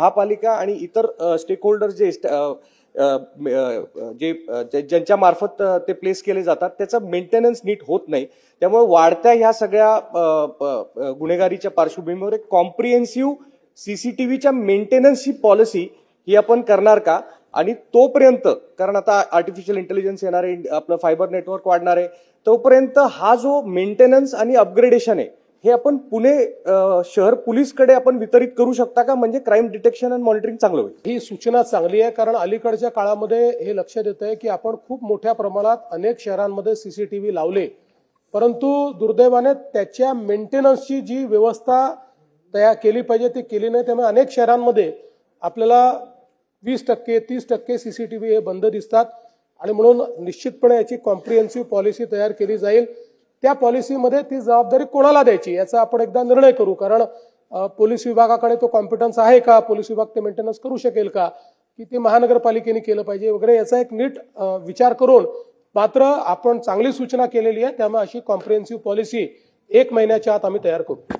महापालिका आणि इतर स्टेक होल्डर जे जे ज्यांच्या मार्फत ते प्लेस केले जातात त्याचं मेंटेनन्स नीट होत नाही. त्यामुळे वाढत्या ह्या सगळ्या गुन्हेगारीच्या पार्श्वभूमीवर एक कॉम्प्रिहेन्सिव्ह सीसीटीव्हीच्या मेंटेनन्सची पॉलिसी ही आपण करणार का? आणि तोपर्यंत कारण आता आर्टिफिशियल इंटेलिजन्स येणार आहे आपलं फायबर नेटवर्क वाढणार आहे तोपर्यंत हा जो मेंटेनन्स आणि अपग्रेडेशन आहे हे आपण पुणे शहर पोलीसकडे आपण वितरित करू शकता का? म्हणजे क्राईम डिटेक्शन अँड मॉनिटरिंग चांगलं होईल. ही सूचना चांगली आहे कारण अलीकडच्या काळामध्ये हे लक्षात येत आहे की आपण खूप मोठ्या प्रमाणात अनेक शहरांमध्ये सीसीटीव्ही लावले. परंतु दुर्दैवाने त्याच्या मेंटेनन्सची जी व्यवस्था तयार केली पाहिजे ती केली नाही. त्यामुळे अनेक शहरांमध्ये आपल्याला वीस टक्के तीस टक्के सीसीटीव्ही हे बंद दिसतात. आणि म्हणून निश्चितपणे याची कॉम्प्रिहेन्सिव्ह पॉलिसी तयार केली जाईल. त्या पॉलिसीमध्ये ती जबाबदारी कोणाला द्यायची याचा आपण एकदा निर्णय करू. कारण पोलीस विभागाकडे तो कॉम्पिटन्स आहे का? पोलीस विभाग ते मेंटेनन्स करू शकेल का? की ते महानगरपालिकेने केलं पाहिजे वगैरे याचा एक नीट विचार करून मात्र आपण चांगली सूचना केलेली आहे. त्यामुळे अशी कॉम्प्रिहेन्सिव्ह पॉलिसी एक महिन्याच्या आत आम्ही तयार करू.